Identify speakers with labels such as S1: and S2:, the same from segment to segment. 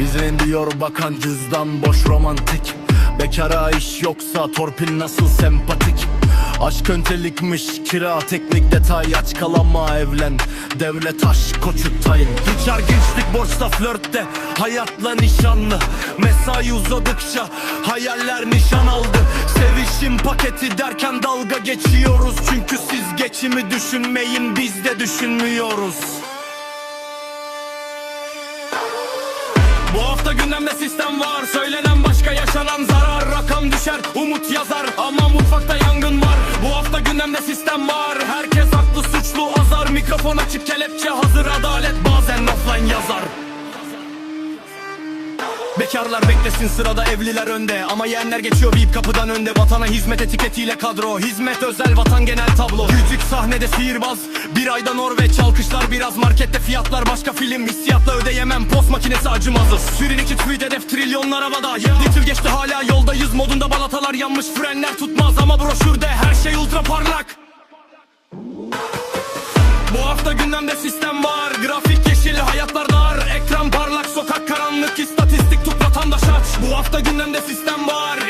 S1: İzin diyor bakan cüzdan boş romantik. Bekara iş yoksa torpil nasıl sempatik? Aşk öncelikmiş kira teknik detay aç kalama evlen. Devlet aşk koçu tayin Hiçer gençlik borçta flörtte Hayatla nişanlı. Mesai uzadıkça hayaller nişan aldı. Sevişim paketi derken dalga geçiyoruz. Çünkü siz geçimi düşünmeyin biz de düşünmüyoruz umut yazar Ama mutfakta yangın var. Bu hafta gündemde sistem var. Herkes haklı suçlu azar. Mikrofon açık kelepçe hazır. Adalet bazen offline yazar Bekarlar beklesin sırada evliler önde. Ama yeğenler geçiyor VIP kapıdan önde. Vatana hizmet etiketiyle kadro. Hizmet özel vatan genel tablo. Yüzük sahnede sihirbaz. Bir ayda Norveç alkışlar biraz Markette. Fiyatlar başka film Hissiyatla ödeyemem. Post makinesi acımazız. Sürün iki tweet hedef trilyonlar havada. Yedi geçti hala yoldayız. Modunda balatalar yanmış frenler tutmaz. Ama broşürde her şey ultra parlak. Bu hafta gündemde sistem var. Grafik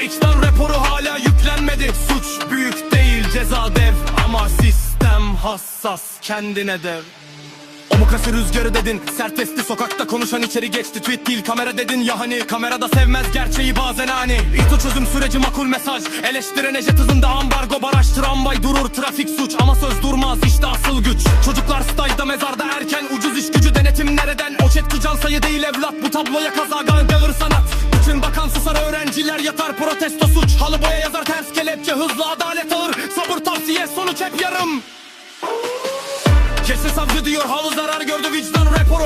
S1: İçten raporu hala yüklenmedi. Suç büyük değil ceza dev Ama sistem hassas. Kendine dev. Omukası rüzgarı dedin Sert esti sokakta konuşan içeri geçti. Tweet değil kamera dedin. Ya hani Kamerada sevmez gerçeği bazen hani İto çözüm süreci makul mesaj. Eleştirene jet hızında ambargo baraj. Tramvay durur trafik suç Ama söz durmaz. İşte asıl güç. Çocuklar stajda mezarda erken Ucuz iş gücü. Denetim nereden? O chat can sayı değil evlat. Bu tabloya kazagan yatar Protesto suç. Halı boya yazar ters kelepçe. Hızlı adalet ağır Sabır tavsiye. Sonuç hep yarım. Kesin savcı diyor. Halı zarar gördü. Vicdan raporu